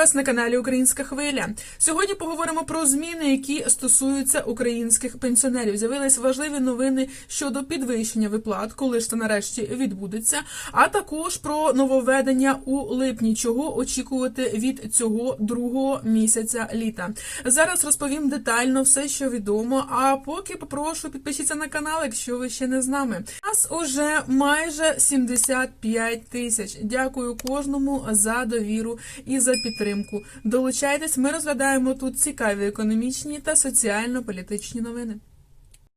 вас на каналі Українська Хвиля. Сьогодні поговоримо про зміни, які стосуються українських пенсіонерів. З'явились важливі новини щодо підвищення виплат, коли ж це нарешті відбудеться, а також про нововведення у липні, чого очікувати від цього другого місяця літа. Зараз розповім детально все, що відомо. А поки попрошу підпишіться на канал, якщо ви ще не з нами. Нас уже майже 75 тисяч. Дякую кожному за довіру і за підтримку. Долучайтесь, ми розглядаємо тут цікаві економічні та соціально-політичні новини.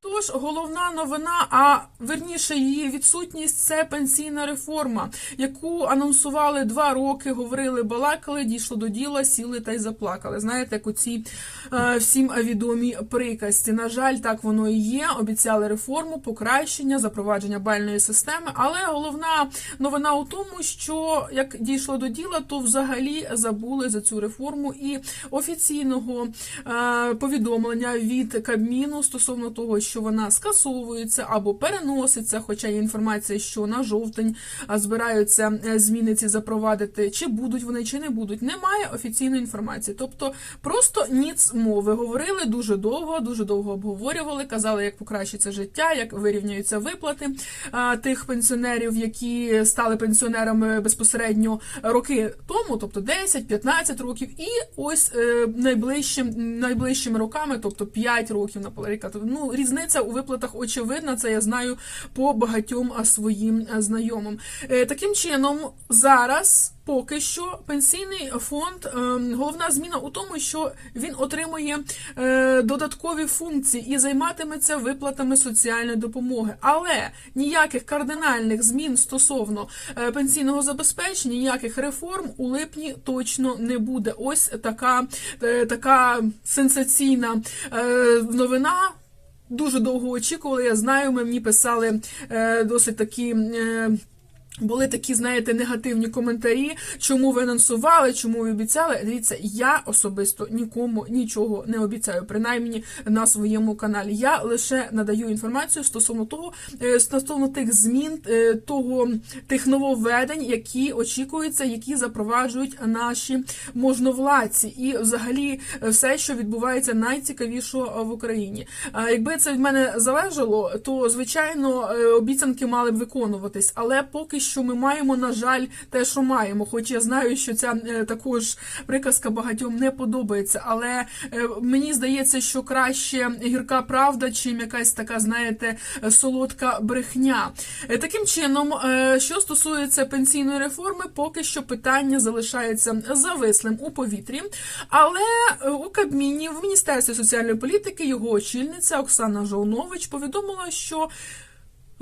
Тож головна новина, а верніше її відсутність це пенсійна реформа, яку анонсували два роки, говорили, балакали, дійшло до діла, сіли та й заплакали. Знаєте, як у цій е, всім відомій приказці. На жаль, так воно і є. Обіцяли реформу, покращення, запровадження бальної системи. Але головна новина у тому, що як дійшло до діла, то взагалі забули за цю реформу і офіційного е, повідомлення від Кабміну стосовно того, що вона скасовується або переноситься. Хоча є інформація, що на жовтень збираються е, зміни ці запровадити, чи будуть вони, чи не будуть. Немає офіційної інформації. Тобто просто ніц мови говорили дуже довго, дуже довго обговорювали, казали, як покращиться життя, як вирівняються виплати тих пенсіонерів, які стали пенсіонерами безпосередньо роки тому, тобто 10-15 років, і ось е, найближчим найближчими роками, тобто 5 років, наприклад. Ну різниця у виплатах очевидна. Це я знаю по багатьом своїм знайомим. Е, Таким чином, зараз. Поки що пенсійний фонд, е, головна зміна у тому, що він отримує е, додаткові функції і займатиметься виплатами соціальної допомоги. Але ніяких кардинальних змін стосовно пенсійного забезпечення, ніяких реформ у липні точно не буде. Ось така, така сенсаційна новина. Дуже довго очікували. Я знаю, мені писали е, досить такі. Були такі, знаєте, негативні коментарі, чому ви анонсували, чому ви обіцяли. Дивіться, я особисто нікому нічого не обіцяю, принаймні на своєму каналі. Я лише надаю інформацію стосовно того, е, стосовно тих змін, е, того тих нововведень, які очікуються, які запроваджують наші можновладці, і взагалі е, все, що відбувається найцікавішого в Україні. Якби це від мене залежало, то звичайно обіцянки мали б виконуватись, але поки що ми маємо, на жаль, те, що маємо. Хоч я знаю, що ця е, також приказка багатьом не подобається. Але е, мені здається, що краще гірка правда, чим якась така, знаєте, солодка брехня. Е, Таким чином, що стосується пенсійної реформи, поки що питання залишається завислим у повітрі. Але у Кабміні в Міністерстві соціальної політики його очільниця Оксана Жовнович повідомила, що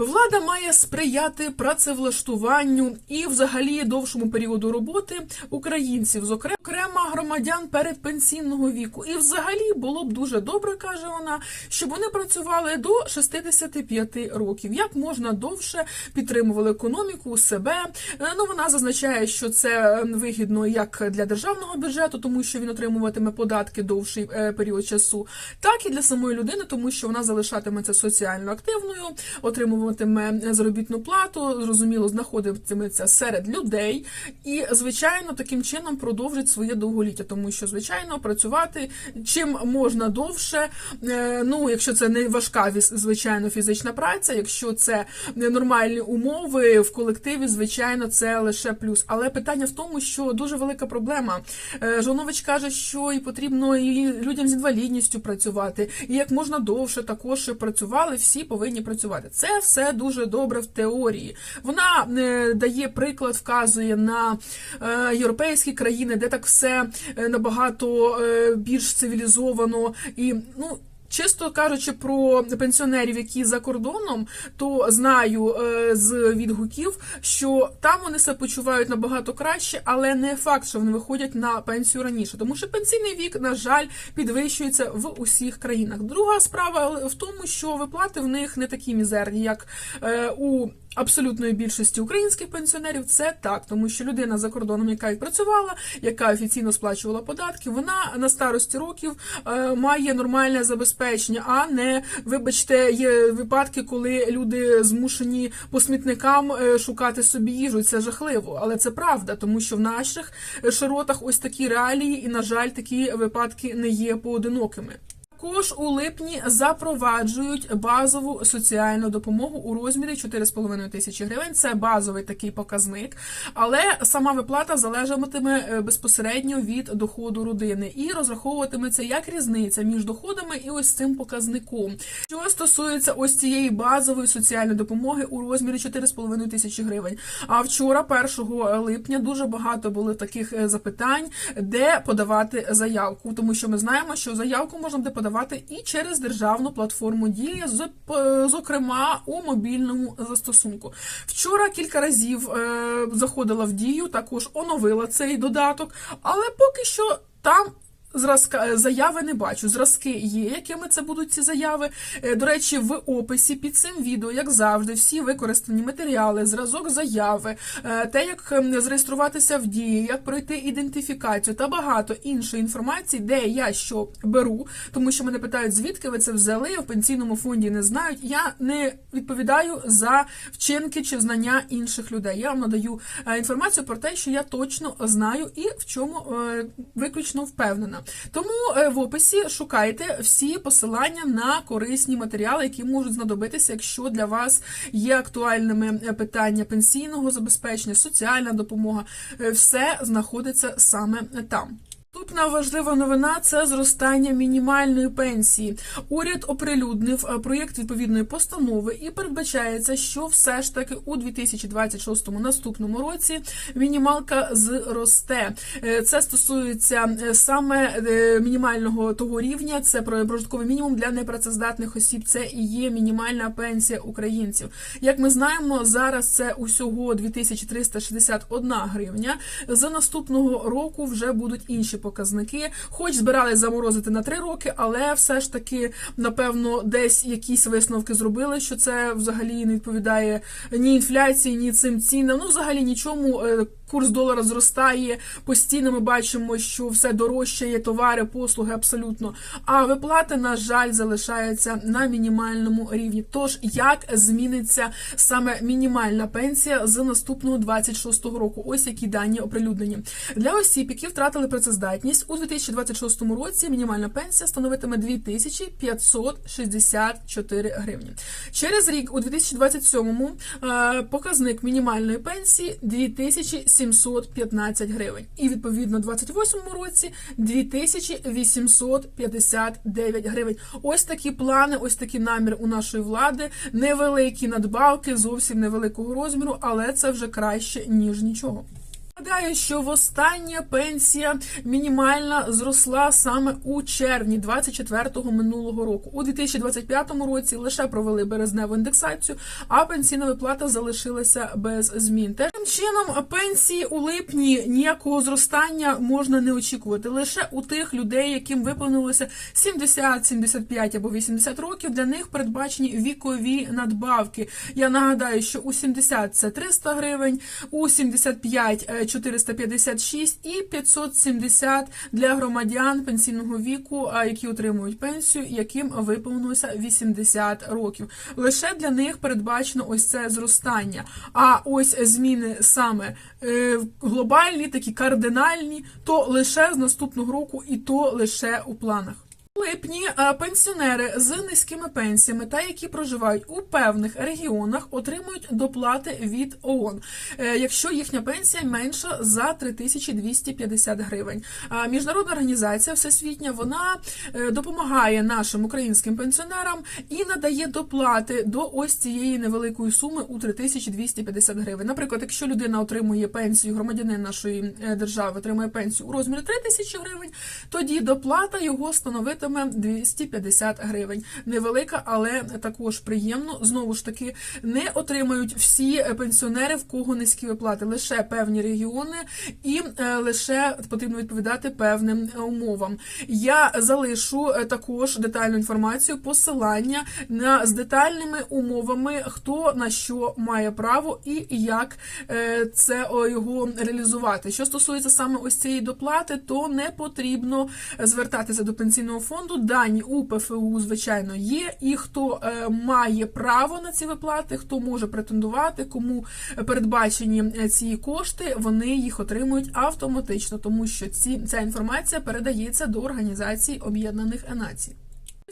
Влада має сприяти працевлаштуванню і, взагалі, довшому періоду роботи українців, зокрема громадян передпенсійного віку. І, взагалі, було б дуже добре, каже вона, щоб вони працювали до 65 років. Як можна довше підтримували економіку себе. Е, Ну вона зазначає, що це вигідно як для державного бюджету, тому що він отримуватиме податки довший е, період часу, так і для самої людини, тому що вона залишатиметься соціально активною, отримуватиме заробітну плату, зрозуміло, знаходитиметься серед людей, і звичайно таким чином продовжить своє довголіття, тому що звичайно працювати чим можна довше. е, Ну, якщо це не важка звичайно фізична праця, якщо це нормальні умови в колективі, звичайно, це лише плюс. Але питання в тому, що дуже велика проблема. Е, Жонович каже, що і потрібно і людям з інвалідністю працювати, і як можна довше також працювали, всі повинні працювати. Це все дуже добре в теорії. Вона е, дає приклад, вказує на е, європейські країни, де так все е, набагато більш цивілізовано і ну. Чисто кажучи про пенсіонерів, які за кордоном, то знаю е, з відгуків, що там вони себе почувають набагато краще, але не факт, що вони виходять на пенсію раніше, тому що пенсійний вік, на жаль, підвищується в усіх країнах. Друга справа в тому, що виплати в них не такі мізерні, як е, у абсолютної більшості українських пенсіонерів це так, тому що людина за кордоном, яка відпрацювала, яка офіційно сплачувала податки, вона на старості років е, має нормальне забезпечення, а не вибачте, є випадки, коли люди змушені по смітникам е, шукати собі їжу. Це жахливо, але це правда, тому що в наших широтах ось такі реалії, і на жаль, такі випадки не є поодинокими. Також у липні запроваджують базову соціальну допомогу у розмірі 4,5 тисячі гривень. Це базовий такий показник, але сама виплата залежатиме е, безпосередньо від доходу родини і розраховуватиметься як різниця між доходами і ось цим показником. Що стосується ось цієї базової соціальної допомоги у розмірі 4,5 тисячі гривень. А вчора, 1 липня, дуже багато було таких е, запитань, де подавати заявку, тому що ми знаємо, що заявку можна буде подавати і через державну платформу Дія, зокрема у мобільному застосунку. Вчора кілька разів е, заходила в дію, також оновила цей додаток, але поки що там. Зразка е, заяви не бачу. Зразки є, якими це будуть ці заяви. Е, До речі, в описі під цим відео, як завжди, всі використані матеріали, зразок заяви, е, те, як ем, зареєструватися в дії, як пройти ідентифікацію та багато іншої інформації, де я що беру, тому що мене питають, звідки ви це взяли в пенсійному фонді. Не знають. Я не відповідаю за вчинки чи знання інших людей. Я вам надаю інформацію про те, що я точно знаю і в чому виключно впевнена. Тому е, в описі шукайте всі посилання на корисні матеріали, які можуть знадобитися, якщо для вас є актуальними е, питання пенсійного забезпечення, соціальна допомога. Е, Все знаходиться саме там. Наступна важлива новина це зростання мінімальної пенсії. Уряд оприлюднив е, проєкт відповідної постанови і передбачається, що все ж таки у 2026 наступному році мінімалка зросте. Е, Це стосується е, саме мінімального того рівня. Це про прожитковий мінімум для непрацездатних осіб. Це і є мінімальна пенсія українців. Як ми знаємо, зараз це усього 2361 гривня. За наступного року вже будуть інші показники. Хоч збирались заморозити на 3 роки, але все ж таки, напевно, десь якісь висновки зробили, що це взагалі не відповідає ні інфляції, ні цим цінам. Ну, взагалі нічому. Курс долара зростає постійно. Ми бачимо, що все дорожчає, товари, послуги абсолютно. А виплати, на жаль, залишаються на мінімальному рівні. Тож як зміниться саме мінімальна пенсія з наступного 26-го року? Ось які дані оприлюднені для осіб, які втратили працездатність у 2026 році. Мінімальна пенсія становитиме 2564 гривні. Через рік у 2027 е, показник мінімальної пенсії 2715 гривень. І відповідно у 2028 році 2859 гривень. Ось такі плани, ось такі наміри у нашої влади. Невеликі надбавки, зовсім невеликого розміру, але це вже краще ніж нічого. Нагадаю, що востаннє пенсія мінімальна зросла саме у червні 24-го минулого року. У 2025 році лише провели березневу індексацію, а пенсійна виплата залишилася без змін. Таким чином, пенсії у липні ніякого зростання можна не очікувати. Лише у тих людей, яким виповнилося 70, 75 або 80 років, для них передбачені вікові надбавки. Я нагадаю, що у 70 це 300 гривень, у 75 – 456 і 570 для громадян пенсійного віку, які отримують пенсію, яким виповнилося 80 років. Лише для них передбачено ось це зростання. А ось зміни саме е, глобальні, такі кардинальні, то лише з наступного року, і то лише у планах. Липні пенсіонери з низькими пенсіями та які проживають у певних регіонах, отримують доплати від ООН, е, якщо їхня пенсія менша за 3250 гривень. А Міжнародна організація всесвітня вона е, допомагає нашим українським пенсіонерам і надає доплати до ось цієї невеликої суми у 3250 гривень. Наприклад, якщо людина отримує пенсію, громадянин нашої е, держави отримує пенсію у розмірі 3000 гривень, тоді доплата його становитиме коштуватиме 250 гривень. Невелика, але також приємно. Знову ж таки, не отримають всі пенсіонери, в кого низькі виплати, лише певні регіони, і е, лише потрібно відповідати певним умовам. Я залишу е, також детальну інформацію, посилання на з детальними умовами, хто на що має право і як е, це його реалізувати. Що стосується саме ось цієї доплати, то не потрібно звертатися до пенсійного фонду. Дані у ПФУ, звичайно, є. І хто е, має право на ці виплати, хто може претендувати, кому передбачені е, ці кошти, вони їх отримують автоматично, тому що ці ця інформація передається до Організації Об'єднаних Націй.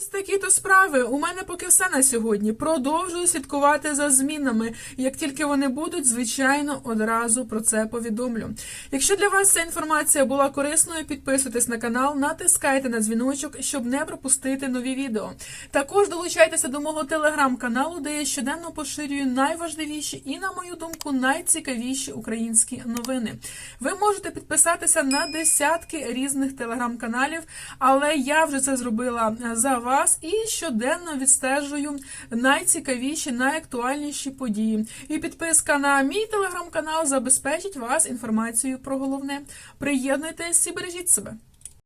Такі то справи. У мене поки все на сьогодні. Продовжую слідкувати за змінами. Як тільки вони будуть, звичайно, одразу про це повідомлю. Якщо для вас ця інформація була корисною, підписуйтесь на канал, натискайте на дзвіночок, щоб не пропустити нові відео. Також долучайтеся до мого телеграм-каналу, де я щоденно поширюю найважливіші і, на мою думку, найцікавіші українські новини. Ви можете підписатися на десятки різних телеграм-каналів, але я вже це зробила за вас і щоденно відстежую найцікавіші, найактуальніші події. І підписка на мій телеграм-канал забезпечить вас інформацією про головне. Приєднуйтесь і бережіть себе.